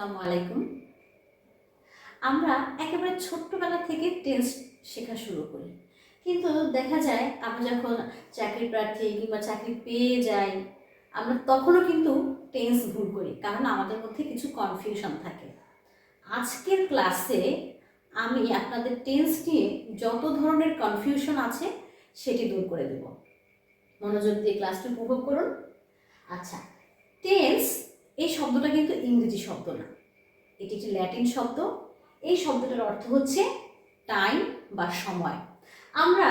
আসসালামু আলাইকুম। আমরা একেবারে ছোট্টবেলা থেকে টেন্স শেখা শুরু করি। কিন্তু দেখা যায় আমরা যখন চাকরি প্রার্থী কিংবা চাকরি পেয়ে যাই, আমরা তখনও কিন্তু টেন্স ভুল করি, কারণ আমাদের মধ্যে কিছু কনফিউশন থাকে। আজকের ক্লাসে আমি আপনাদের টেন্স নিয়ে যত ধরনের কনফিউশন আছে, সেটি দূর করে দেব। মনোযোগ দিয়ে ক্লাসটি উপভোগ করুন। আচ্ছা টেন্স এই শব্দটা কিন্তু ইংরেজি শব্দ না। এটি একটি ল্যাটিন শব্দ। এই শব্দটার অর্থ হচ্ছে টাইম বা সময়। আমরা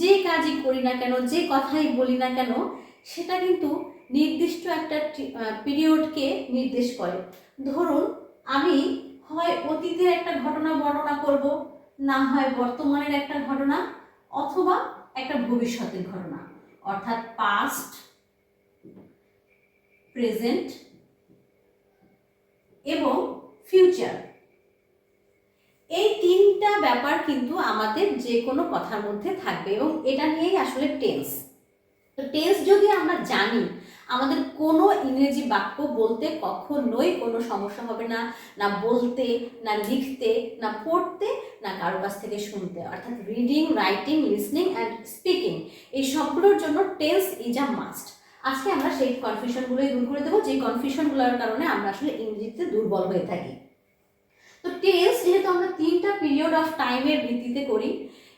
যে কাজই করি না কেন, যে কথাই বলি না কেন, সেটা কিন্তু নির্দিষ্ট একটা পিরিয়ডকে নির্দেশ করে। ধরুন, আমি হয় অতীতের একটা ঘটনা বর্ণনা করব, না হয় বর্তমানের একটা ঘটনা, অথবা একটা ভবিষ্যতের ঘটনা। অর্থাৎ পাস্ট প্রেজেন্ট এবং ফিউচার এই তিনটা ব্যাপার কিন্তু আমাদের যে কোনো কথার মধ্যে থাকবে এবং এটা নিয়েই আসলে টেন্স তো টেন্স যদি আমরা জানি, আমাদের কোনো ইংরেজি বাক্য বলতে কখনোই কোনো সমস্যা হবে না না বলতে, না লিখতে, না পড়তে, না কারও কাছ থেকে শুনতে, অর্থাৎ reading writing listening and speaking এই সবগুলোর জন্য টেন্স ইজ আ মাস্ট আজকে আমরা সেই কনফিউশনগুলোই দূর করে দেবো যে কনফিউশনগুলোর কারণে আমরা আসলে ইংরেজিতে দুর্বল হয়ে থাকি। তো টেন্স যেহেতু আমরা তিনটা পিরিয়ড অফ টাইমের ভিত্তিতে করি,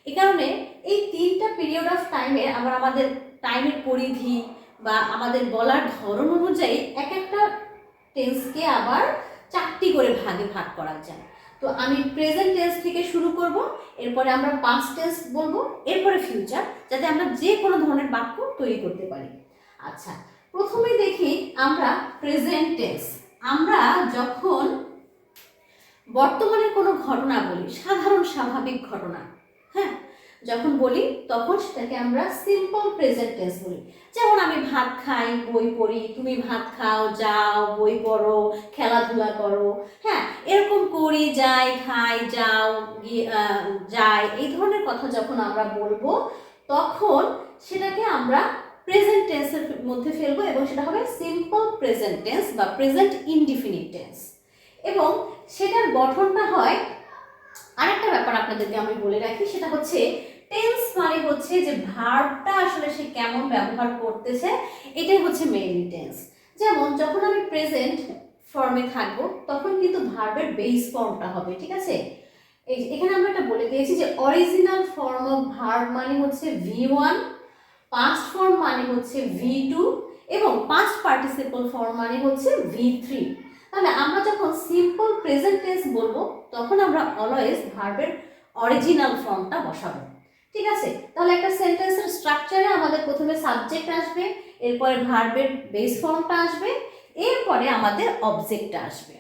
এ কারণে এই তিনটা পিরিয়ড অফ টাইমে আবার আমাদের টাইমের পরিধি বা আমাদের বলার ধরন অনুযায়ী এক একটা টেন্সকে আবার চারটি করে ভাগে ভাগ করা যায়। তো আমি প্রেজেন্ট টেন্স থেকে শুরু করব, এরপরে আমরা পাস্ট টেন্স বলব, এরপরে ফিউচার যাতে আমরা যে কোনো ধরনের বাক্য তৈরি করতে পারি। আচ্ছা প্রথমে দেখি আমরা প্রেজেন্ট টেন্স আমরা যখন বর্তমানে কোনো ঘটনা বলি, সাধারণ স্বাভাবিক ঘটনা হ্যাঁ? যখন বলি, তখন সেটাকে আমরা সিম্পল প্রেজেন্ট টেন্স বলি। যেমন আমি ভাত খাই, বই পড়ি, তুমি ভাত খাও, যাও, বই পড়ো, খেলাধুলা করো হ্যাঁ? এরকম করি, যাই, খাই, যাও যাই, এই ধরনের কথা যখন আমরা বলব, তখন সেটাকে আমরা প্রেজেন্ট টেন্সের মধ্যে ফেলব এবং সেটা হবে সিম্পল প্রেজেন্ট টেন্স বা প্রেজেন্ট ইনডিফিনিট টেন্স এবং সেটার গঠনটা হয়, আরেকটা ব্যাপার আপনাদেরকে আমি বলে রাখি, সেটা হচ্ছে টেন্স মানে হচ্ছে যে ভার্বটা আসলে সে কেমন ব্যবহার করতেছে, এটাই হচ্ছে মেইনলি টেন্স যেমন যখন আমি প্রেজেন্ট ফর্মে থাকব, তখন কিন্তু ভার্বের বেস ফর্মটা হবে, ঠিক আছে? এখানে আমরা একটা বলে দিয়েছি যে অরিজিনাল ফর্ম অফ ভার্ব মানে হচ্ছে ভি ওয়ান পাস্ট ফর্ম মানে হচ্ছে ভি টু এবং পাস্ট পার্টিসিপল ফর্ম মানে হচ্ছে ভি থ্রি তাহলে আমরা যখন সিম্পল প্রেজেন্ট টেন্স বলব, তখন আমরা অলওয়েজ ভার্বের অরিজিনাল ফর্মটা বসাবো। ঠিক আছে? তাহলে একটা সেন্টেন্সের স্ট্রাকচারে আমাদের প্রথমে সাবজেক্ট আসবে, এরপরে ভার্বের বেস ফর্মটা আসবে, এরপরে আমাদের অবজেক্টটা আসবে।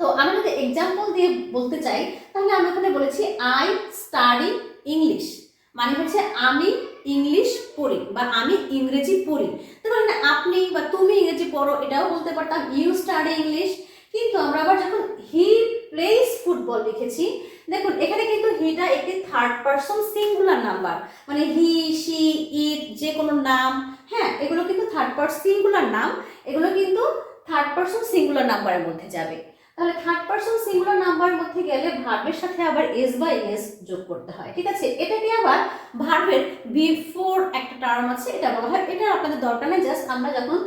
তো আমি যদি এক্সাম্পল দিয়ে বলতে চাই, তাহলে আমি এখানে বলেছি আই স্টাডি ইংলিশ মানে হচ্ছে আমি ইংলিশ পড়ি বা আমি ইংরেজি পড়ি। তো মানে আপনি বা তুমি ইংরেজি পড়ো, এটাও বলতে পারতাম ইউ স্টাডি ইংলিশ কিন্তু আমরা আবার যখন হি প্লেস ফুটবল লিখেছি, দেখুন, এখানে কিন্তু হিটা একটি থার্ড পারসন সিঙ্গুলার নাম্বার মানে হি সি ইট যে কোনো নাম হ্যাঁ এগুলো কিন্তু থার্ড পারসন সিঙ্গুলার নাম, এগুলো কিন্তু থার্ড পারসন সিঙ্গুলার নাম্বারের মধ্যে যাবে। তাহলে থার্ড পারসন সিঙ্গুলার নাম্বার মধ্যে গেলে ভার্বের সাথে আবার এস বা এস যোগ করতে হয়, ঠিক আছে? এটাকে আবার ভার্বের বিফোর একটা টার্ম আছে, এটা বলা হয়। এটা আপনাদের দরকার নেই জাস্ট আমরা যখন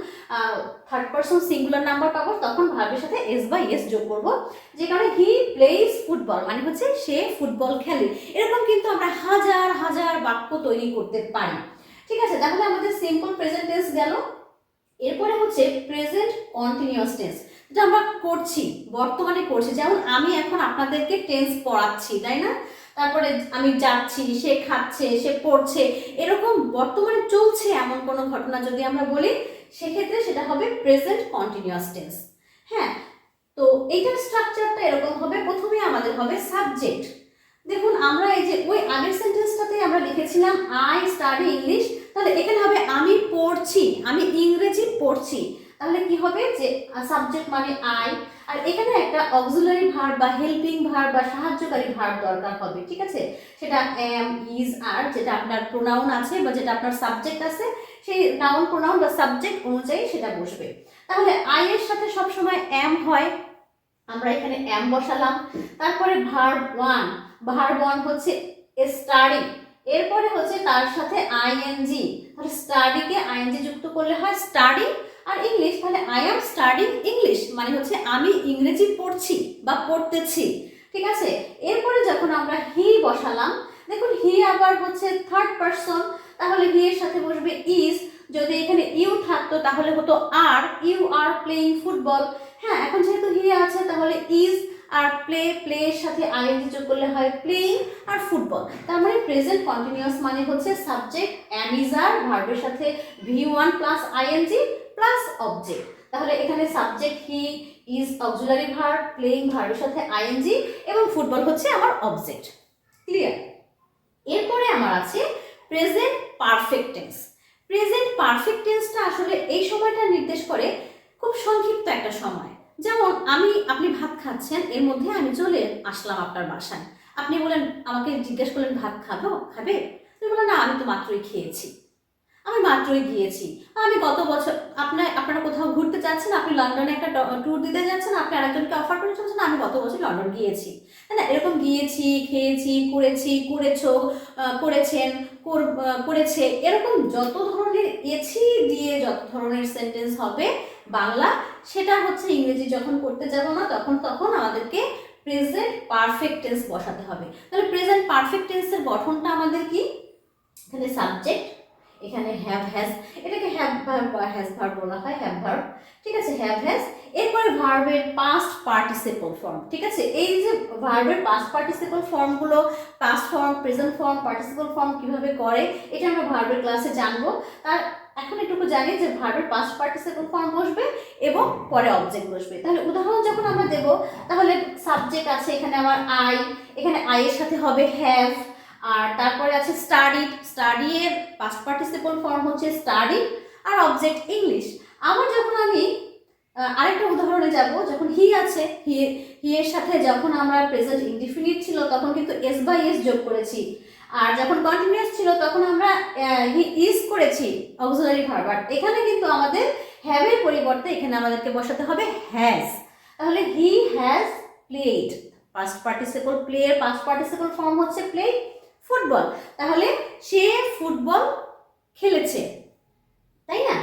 থার্ড পারসন সিঙ্গুলার নাম্বার পাবো, তখন ভার্বের সাথে এস বা এস যোগ করব যে কারণে হি প্লেস ফুটবল মানে হচ্ছে সে ফুটবল খেলে। এরকম কিন্তু আমরা হাজার হাজার বাক্য তৈরি করতে পারি, ঠিক আছে? তাহলে আমাদের সিম্পল প্রেজেন্ট টেন্স গেল। এরপরে হচ্ছে প্রেজেন্ট কন্টিনিউয়াস টেন্স যেটা আমরা করছি, বর্তমানে করছি। যেমন আমি এখন আপনাদেরকে টেন্স পড়াচ্ছি, তাই না? তারপরে আমি যাচ্ছি, সে খাচ্ছে, সে পড়ছে, এরকম বর্তমানে চলছে এমন কোনো ঘটনা যদি আমরা বলি, সেক্ষেত্রে সেটা হবে প্রেজেন্ট কন্টিনিউয়াস টেন্স হ্যাঁ তো এইটার স্ট্রাকচারটা এরকম হবে, প্রথমে আমাদের হবে সাবজেক্ট দেখুন, আমরা এই যে ওই আগের সেন্টেন্সটাতে আমরা লিখেছিলাম আই স্টাডি ইংলিশ তাহলে এখানে হবে আমি পড়ছি, আমি ইংরেজি পড়ছি। তাহলে কি হবে যে সাবজেক্ট মানে আই আর এখানে একটা অক্সিলারি ভার্ব বা হেল্পিং ভার্ব বা সাহায্যকারী ভার্ব দরকার হবে, ঠিক আছে? সেটা এম ইজ আর যেটা আপনার প্রোনাউন আছে বা যেটা আপনার সাবজেক্ট আছে, সেই নাউন প্রোনাউন বা সাবজেক্ট অনুযায়ী সেটা বসবে। তাহলে আই এর সাথে সবসময় এম হয়, আমরা এখানে এম বসালাম। তারপরে ভার্ব ওয়ান ভার্ব ওয়ান হচ্ছে স্টাডি এরপরে হচ্ছে তার সাথে আইএনজি তাহলে স্টাডিকে আইএনজি যুক্ত করলে হয় স্টাডি আর ইংলিশ তাহলে আই এম স্টাডিং ইংলিশ মানে হচ্ছে আমি ইংরেজি পড়ছি বা পড়তেছি, ঠিক আছে? এরপরে যখন আমরা হি বসালাম, দেখুন হি আবার হচ্ছে থার্ড পারসন তাহলে হি এর সাথে বসবে ইজ যদি এখানে ইউ থাকতো তাহলে হতো are you are playing football হ্যাঁ এখন যেহেতু হি আছে তাহলে ইজ আর প্লে প্লে এর সাথে আইএনজি যোগ করলে হয় প্লেইং আর ফুটবল তার মানে প্রেজেন্ট কন্টিনিউয়াস মানে হচ্ছে সাবজেক্ট অ্যাম ইজ আর ভার্বের সাথে V one plus ING plus object তাহলে এখানে subject he is auxiliary verb playing ভার্বের সাথে আইএনজি এবং ফুটবল হচ্ছে আমার অবজেক্ট ক্লিয়ার এরপরে আমার আছে present perfect tense present perfect টেন্সটা আসলে এই সময়টা নির্দেশ করে খুব সংক্ষিপ্ত একটা সময়। যেমন আমি, আপনি ভাত খাচ্ছেন, এর মধ্যে আমি চলে আসলাম আপনার বাসায়। আপনি বলেন, আমাকে জিজ্ঞেস করলেন, ভাত খাব? খাবে? তুমি বলেন, না, আমি তো মাত্রই খেয়েছি। আমি মাত্রই গিয়েছি। আমি গত বছর, আপনার, আপনারা কোথাও ঘুরতে যাচ্ছেন? আপনি লন্ডনে একটা ট্যুর দিতে যাচ্ছেন? আপনি আরেকজনকে অফার করে চলছেন আমি গত বছর লন্ডন গিয়েছি। তাই না? এরকম গিয়েছি, খেয়েছি, করেছি, করেছ করেছেন করেছে। এরকম যত ধরনের এছি দিয়ে যত ধরনের সেন্টেন্স হবে বাংলা, সেটা হচ্ছে ইংরেজি। যখন করতে যাব না, তখন তখন আমাদেরকে প্রেজেন্ট পারফেক্ট টেন্স বসাতে হবে। তাহলে প্রেজেন্ট পারফেক্ট টেন্সের গঠনটা আমাদের কি? এখানে সাবজেক্ট এখানে হ্যাভ হ্যাজ এটাকে হ্যাভ ভার্ব বা হ্যাজ ভার্ব বলা হয় হ্যাভ ভার্ব ঠিক আছে? হ্যাভ হ্যাজ এরপরে ভার্বের পাস্ট পার্টিসিপল ফর্ম ঠিক আছে? এই যে ভার্বের past participle ফর্মগুলো past form present form participle form কীভাবে করে, এটা আমরা ভার্বের ক্লাসে জানব। তার, এখন এটুকু জানি যে ভার্বের পাস্ট পার্টিসিপল ফর্ম বসবে এবং পরে অবজেক্ট বসবে। তাহলে উদাহরণ যখন আমরা দেব, তাহলে সাবজেক্ট আছে এখানে আমার আই এখানে আই এর সাথে হবে হ্যাভ আর তারপরে আছে স্টাডি স্টাডি এর পাস্ট পার্টিসিপল ফর্ম হচ্ছে স্টাডি আর অবজেক্ট ইংলিশ আবার যখন আমি আরেকটা উদাহরণে যাব, যখন হি আছে হি হি এর সাথে যখন আমরা প্রেজেন্ট ইনডিফিনিট ছিল, তখন কিন্তু এস বাই এস যোগ করেছি। আর যখন কন্টিনিউয়াস ছিল, তখন আমরা হি ইজ করেছি অক্সিলারি ভার্ব আর এখানে কিন্তু আমাদের হ্যাভের পরিবর্তে এখানে আমাদেরকে বসাতে হবে হ্যাজ তাহলে he has played past participle play এর পাস্ট পার্টিসিপল ফর্ম হচ্ছে প্লে ফুটবল। তাহলে সে ফুটবল খেলেছে, তাই না?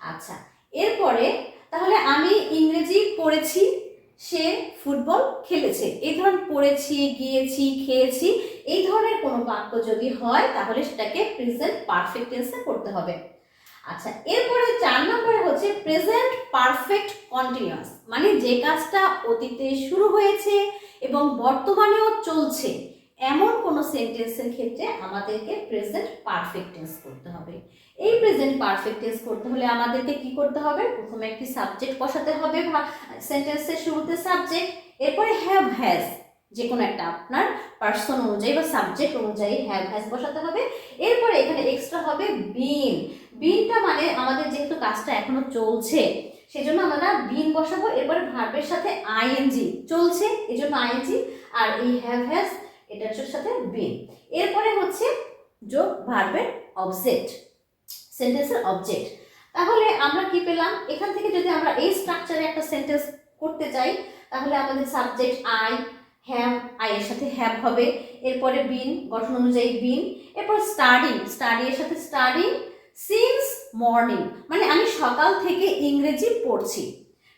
আচ্ছা এরপরে তাহলে আমি ইংরেজি পড়েছি, সে ফুটবল খেলেছে। এই ধরনের পড়েছি, গিয়েছি, খেয়েছি, এই ধরনের কোনো বাক্য যদি হয়, তাহলে সেটাকে প্রেজেন্ট পারফেক্ট টেন্সে করতে হবে। আচ্ছা এরপরে চার নম্বরে হচ্ছে প্রেজেন্ট পারফেক্ট কন্টিনিউয়াস মানে যে কাজটা অতীতে শুরু হয়েছে এবং বর্তমানেও চলছে এমন কোনো সেন্টেন্সের ক্ষেত্রে আমাদেরকে প্রেজেন্ট পারফেক্ট টেন্স করতে হবে। এই প্রেজেন্ট পারফেক্ট টেন্স করতে হলে আমাদেরকে কি করতে হবে? প্রথমে একটি সাবজেক্ট বসাতে হবে সেন্টেন্সের শুরুতে সাবজেক্ট এরপরে হ্যাভ হ্যাজ যে কোনো একটা আপনার পার্সন অনুযায়ী বা সাবজেক্ট অনুযায়ী হ্যাভ হ্যাজ বসাতে হবে। এরপরে এখানে এক্সট্রা হবে বিন বিনটা মানে আমাদের যেহেতু কাজটা এখনও চলছে, সেজন্য আমরা বিন বসাবো। এরপরে ভার্বের সাথে আইএনজি চলছে, এজন্য আইএনজি আর এই হ্যাভ হ্যাজ এটার সাথে বিন। এরপরে হচ্ছে যোগ ভার্বের অবজেক্ট, সেন্টেন্সের অবজেক্ট। তাহলে আমরা কি পেলাম? এখান থেকে যদি আমরা এই স্ট্রাকচারে একটা সেন্টেন্স করতে চাই, তাহলে আমাদের সাবজেক্ট আই হ্যাভ আই এর সাথে হ্যাভ হবে। এরপরে বিন, গঠন অনুযায়ী বিন। এরপর স্টাডি স্টাডি এর সাথে স্টাডি সিন্স মর্নিং মানে আমি সকাল থেকে ইংরেজি পড়ছি।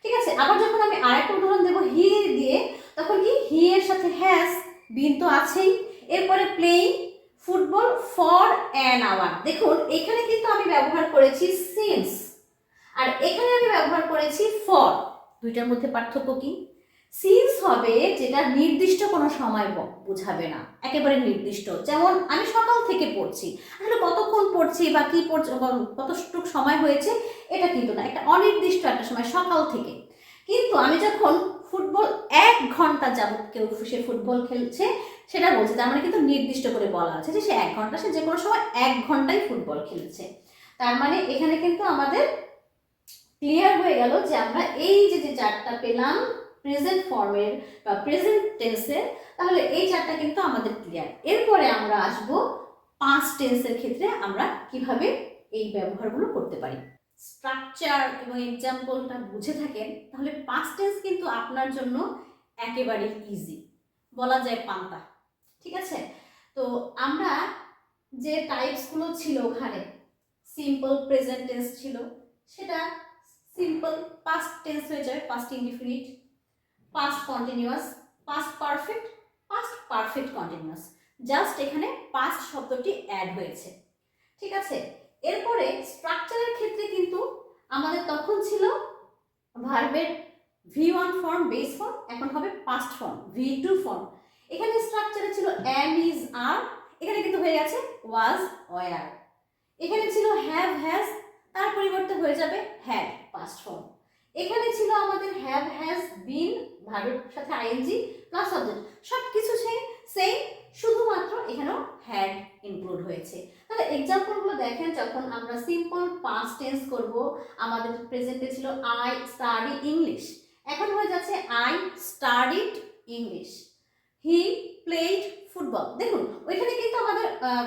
ঠিক আছে? আবার যখন আমি আরেকটা উদাহরণ দেবো হি দিয়ে, তখন কি? হি এর সাথে হ্যাজ বিন তো আছেই। এরপরে playing football for an hour দেখুন, এখানে কিন্তু আমি ব্যবহার করেছি সিন্স আর এখানে আমি ব্যবহার করেছি ফর দুইটার মধ্যে পার্থক্য কি? সিন্স হবে যেটা নির্দিষ্ট কোনো সময় বোঝাবে না। একেবারে নির্দিষ্ট। যেমন, আমি সকাল থেকে পড়ছি। আসলে কতক্ষণ পড়ছি বা কি পড়ছি কতটুক সময় হয়েছে, এটা কিন্তু না। একটা অনির্দিষ্ট একটা সময় সকাল থেকে। কিন্তু আমি যখন ফুটবল এক ঘণ্টা যাবত কেউ সে ফুটবল খেলছে, সেটা বলছে। তার মানে কিন্তু নির্দিষ্ট করে বলা আছে যে সে এক ঘণ্টা, সে যে কোনো সময় এক ঘন্টায় ফুটবল খেলেছে। তার মানে এখানে কিন্তু আমাদের ক্লিয়ার হয়ে গেল যে আমরা এই যে যে চারটা পেলাম প্রেজেন্ট ফর্মের বা প্রেজেন্ট টেন্সের তাহলে এই চারটা কিন্তু আমাদের ক্লিয়ার এরপরে আমরা আসব পাঁচ টেন্সের ক্ষেত্রে আমরা কীভাবে এই ব্যবহারগুলো করতে পারি। স্ট্রাকচার এবং এক্সাম্পলটা বুঝে থাকেন, তাহলে পাস্ট টেন্স কিন্তু আপনার জন্য একেবারেই ইজি বলা যায় পান্তা। ঠিক আছে? তো আমরা যে টাইপসগুলো ছিল ওখানে সিম্পল প্রেজেন্ট টেন্স ছিল, সেটা সিম্পল পাস্ট টেন্স হয়ে যাবে past indefinite past continuous past perfect past perfect continuous just এখানে পাস্ট শব্দটি অ্যাড হয়েছে। ঠিক আছে? এরপরে স্ট্রাকচারের ক্ষেত্রে কিন্তু আমাদের তখন ছিল ভার্বের V one form base form এখন হবে past form V two form এখানে স্ট্রাকচারে ছিল এম ইজ আর এখানে কিন্তু হয়ে গেছে ওয়াজ ওয়ার এখানে ছিল হ্যাভ হ্যাজ তার পরিবর্তে হয়ে যাবে হ্যাড পাস্ট ফর্ম এখানে ছিল আমাদের হ্যাভ হ্যাজ বিন ভার্বের সাথে আইএনজি প্লাস অবজেক্ট সব কিছু সেই সেম শুধুমাত্র এখানেও হ্যাড ইনক্লুড হয়েছে। তাহলে এক্সাম্পলগুলো দেখেন, যখন আমরা সিম্পল পাস্ট টেন্স করব, আমাদের প্রেজেন্টে ছিল আই স্টাডি ইংলিশ এখন হয়ে যাচ্ছে I studied English he played football দেখুন, ওইখানে কিন্তু আমাদের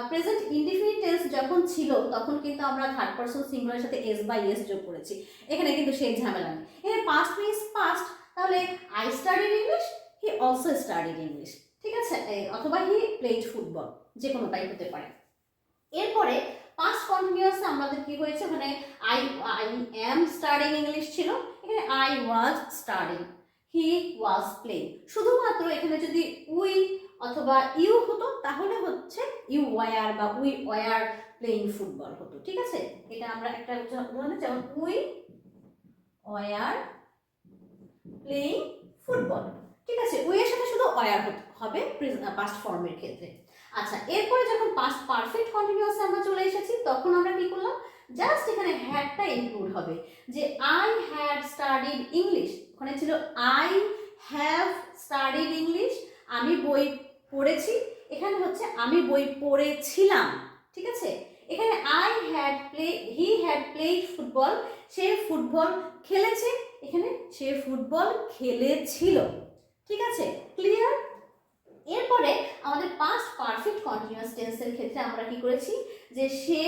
প্রেজেন্ট ইনডিফিনিট টেন্স যখন ছিল, তখন কিন্তু আমরা থার্ড পারসন সিঙ্গুলারের সাথে এস বাই এস যোগ করেছি। এখানে কিন্তু সেই ঝামেলা নেই। এখানে পাস্ট মিনস পাস্ট তাহলে I studied English he also studied English ঠিক আছে? অথবা হি প্লেড ফুটবল যে কোনোটাই হতে পারে। এরপরে পাস্ট কন্টিনিউয়াসে আমাদের কি হয়েছে? মানে I I am studying English ছিল, এখানে I was studying he was playing শুধুমাত্র এখানে যদি উই অথবা ইউ হতো, তাহলে হচ্ছে ইউ ওয়ার বা উই ওয়ার প্লেইং ফুটবল হতো, ঠিক আছে? এটা আমরা একটা উদাহরণ যেমন উই ওয়ার প্লেইং ফুটবল ঠিক আছে? উই এর সাথে শুধু ওয়ার হবে পাস্ট ফর্মের ক্ষেত্রে। আচ্ছা এরপরে যখন পাস্ট পারফেক্ট কন্টিনিউয়াস আমরা চলে এসেছি, তখন আমরা কি করলাম? জাস্ট এখানে হ্যাডটা ইনক্লুড হবে। যে আই হ্যাড স্টাডিড ইংলিশ ওখানে ছিল আই হ্যাভ স্টাডিড ইংলিশ আমি বই পড়েছি, এখানে হচ্ছে আমি বই পড়েছিলাম, ঠিক আছে? এখানে I had play he had played football say football খেলেছে, এখানে সে ফুটবল খেলেছিল। ঠিক আছে? ক্লিয়ার এরপরে আমাদের পাস্ট পারফেক্ট কন্টিনিউয়াস টেন্সের ক্ষেত্রে আমরা কি করেছি? যে সে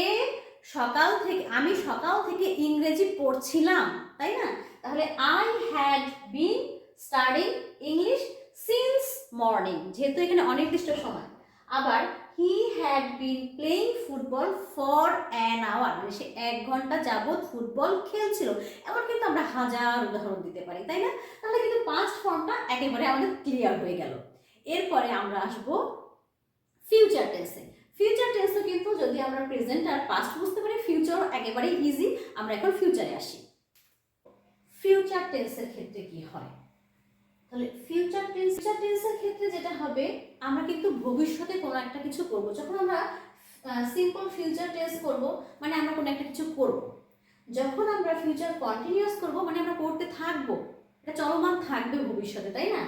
সকাল থেকে, আমি সকাল থেকে ইংরেজি পড়ছিলাম, তাই না? তাহলে I had been studying English since morning যেহেতু এখানে অনির্দিষ্ট সময়। আবার he had been playing football for an hour মানে সে এক ঘণ্টা যাবৎ ফুটবল খেলছিল। এমন কিন্তু আমরা হাজার উদাহরণ দিতে পারি, তাই না? তাহলে কিন্তু পাস্ট ফর্মটা একেবারে আমাদের ক্লিয়ার হয়ে গেল। এরপরে আমরা আসব ফিউচার টেন্সে ফিউচার টেন্সও কিন্তু যদি আমরা প্রেজেন্ট আর পাস্ট বুঝতে পারি ফিউচার একেবারে ইজি আমরা এখন ফিউচারে আসি। ফিউচার টেন্সের ক্ষেত্রে কি হয়? তাহলে ফিউচার টেন্স ফিউচার টেন্সের ক্ষেত্রে যেটা হবে, আমরা কিন্তু ভবিষ্যতে কোনো একটা কিছু করব। যখন আমরা সিম্পল ফিউচার টেন্স করব মানে আমরা কোনো একটা কিছু করব। যখন আমরা ফিউচার কন্টিনিউয়াস করব মানে আমরা করতে থাকব। এটা চলমান থাকবে ভবিষ্যতে, তাই না?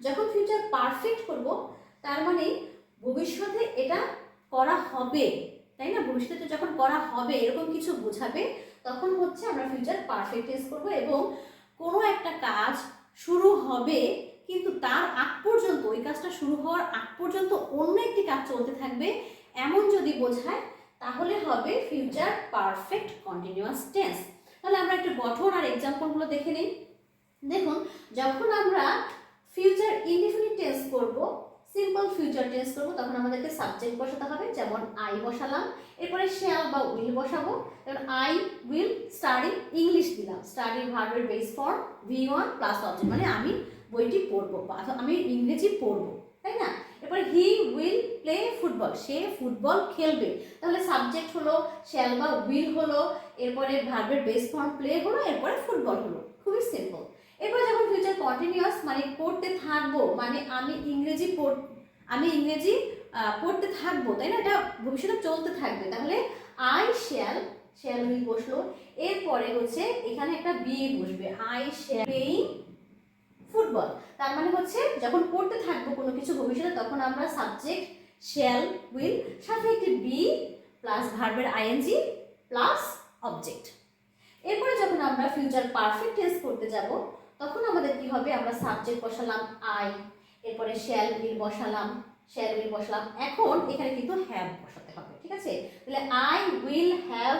যখন ফিউচার পারফেক্ট করব, তার মানে ভবিষ্যতে এটা করা হবে, তাই না? ভবিষ্যতে যখন করা হবে, এরকম কিছু বোঝাবে, তখন হচ্ছে আমরা ফিউচার পারফেক্ট টেন্স করব এবং কোনো একটা কাজ শুরু হবে, কিন্তু তার আগ পর্যন্ত, ওই কাজটা শুরু হওয়ার আগ পর্যন্ত অন্য একটি কাজ চলতে থাকবে, এমন যদি বোঝায়, তাহলে হবে ফিউচার পারফেক্ট কন্টিনিউয়াস টেন্স তাহলে আমরা একটু গঠন আর এক্সাম্পলগুলো দেখে নিই। দেখুন, যখন আমরা ফিউচার ইনডিফিনিট টেন্স করব সিম্পল ফিউচার টেন্স করব, তখন আমাদেরকে সাবজেক্ট বসাতে হবে, যেমন আই বসালাম, এরপরে শ্যাল বা উইল বসাবো, যেমন আই উইল স্টাডি ইংলিশ দিলাম স্টাডি ভার্বের base form V one plus object মানে আমি বইটি পড়ব আমি ইংরেজি পড়ব, তাই না? এরপরে হি উইল প্লে ফুটবল সে ফুটবল খেলবে, তাহলে সাবজেক্ট হলো শ্যাল বা উইল হলো, এরপরে ভার্বের বেস ফর্ম প্লে হলো, এরপরে ফুটবল হলো, খুবই সিম্পল এরপর যখন ফিউচার কন্টিনিউয়াস মানে পড়তে থাকব মানে আমি ইংরেজি পড়, আমি ইংরেজি পড়তে থাকব, তাই না? এটা ভবিষ্যতে চলতে থাকবে। তাহলে আই শ্যাল শ্যাল উইল বসল? এরপরে হচ্ছে এখানে একটা বি বসবে। আই শ্যাল প্লেইং ফুটবল তার মানে হচ্ছে যখন পড়তে থাকব কোনো কিছু ভবিষ্যতে, তখন আমরা সাবজেক্ট শ্যাল উইল সাথে একটি বি প্লাস ভার্বের আইএনজি প্লাস অবজেক্ট এরপরে যখন আমরা ফিউচার পারফেক্ট টেন্স করতে যাব তখন আমাদের কি হবে? আমরা সাবজেক্ট বসালাম আই এরপরে শ্যাল উইল বসালাম শ্যাল উইল বসালাম। এখন এখানে কিন্তু হ্যাভ বসাতে হবে, ঠিক আছে? তাহলে আই উইল হ্যাভ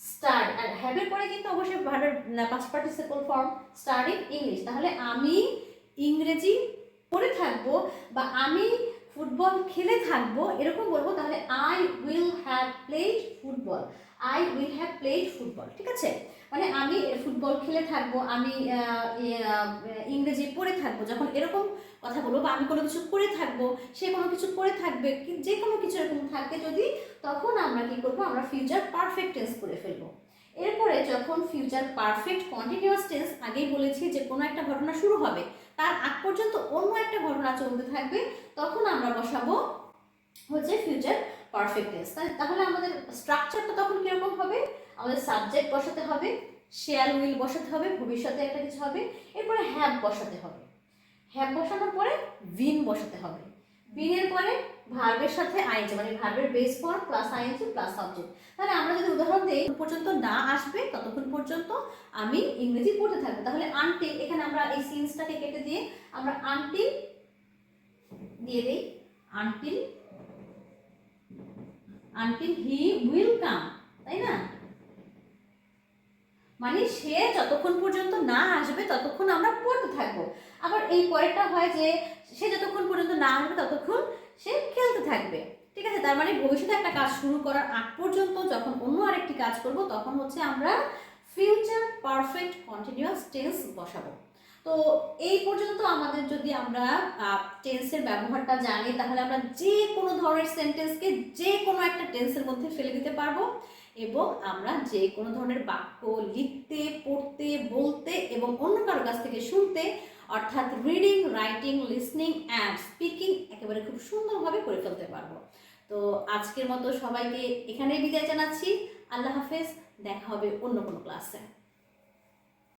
স্টার্ট আর হ্যাভের পরে কিন্তু অবশ্যই ভার্বের past participle form studying English তাহলে আমি ইংরেজি পড়ে থাকব বা আমি ফুটবল খেলে থাকব, এরকম বলব, তাহলে I will have played football I will have played football ঠিক আছে? মানে আমি ফুটবল খেলে থাকব, আমি ইংরেজি পড়ে থাকব, যখন এরকম কথা বলব বা আমি কোনো কিছু করে থাকব, সে কোনো কিছু করে থাকবে যে কোনো কিছু এরকম থাকবে যদি, তখন আমরা কি করব, আমরা ফিউচার পারফেক্ট টেন্স করে ফেলব। এরপরে যখন ফিউচার পারফেক্ট কন্টিনিউয়াস টেন্স আগেই বলেছি যে কোনো একটা ঘটনা শুরু হবে, তার আগ পর্যন্ত অন্য একটা ঘটনা চলতে থাকবে, তখন আমরা বসাবো হচ্ছে ফিউচার পারফেক্ট টেন্স তাহলে আমাদের স্ট্রাকচারটা তখন কীরকম হবে? আমাদের সাবজেক্ট বসাতে হবে শেয়াল উইল বসাতে হবে, ভবিষ্যতে একটা কিছু হবে, এরপরে হ্যাভ বসাতে হবে। হ্যাভ বসানোর পরে ভিন বসাতে হবে। ভিনের পরে ভার্বের সাথে আইএনজি মানে ভার্বের base form plus ING plus subject তাহলে আমরা যদি উদাহরণ দিই পর্যন্ত না আসবে, ততক্ষণ পর্যন্ত আমি ইংরেজি পড়তে থাকব। তাহলে আনটিল এখানে আমরা এই সিন্সটাকে কেটে দিয়ে আমরা আনটিল দিয়ে দিই। Until until he will come তাই না? মানে সে যতক্ষণ পর্যন্ত না আসবে, ততক্ষণ আমরা পড়তে থাকব। আবার এই পরেরটা হয় যে, সে যতক্ষণ পর্যন্ত না আসবে, ততক্ষণ সে খেলতে থাকবে। ঠিক আছে? তার মানে ভবিষ্যতে একটা কাজ শুরু করার আগ পর্যন্ত যখন অন্য আরেকটি কাজ করব, তখন হচ্ছে আমরা ফিউচার পারফেক্ট কন্টিনিউয়াস টেন্স বসাবো। তো এই পর্যন্ত আমাদের যদি আমরা টেন্সের ব্যবহারটা জানি, তাহলে আমরা যে কোনো ধরনের সেন্টেন্সকে যে কোনো একটা টেন্সের মধ্যে ফেলে দিতে পারব। এবং আমরা যে কোনো ধরনের বাক্য লিখতে, পড়তে, বলতে এবং অন্য কারও কাছ থেকে শুনতে, অর্থাৎ reading writing listening and speaking একেবারে খুব সুন্দরভাবে করে ফেলতে পারব। তো আজকের মতো সবাইকে এখানেই বিদায় জানাচ্ছি। আল্লাহ হাফেজ, দেখা হবে অন্য কোনো ক্লাসে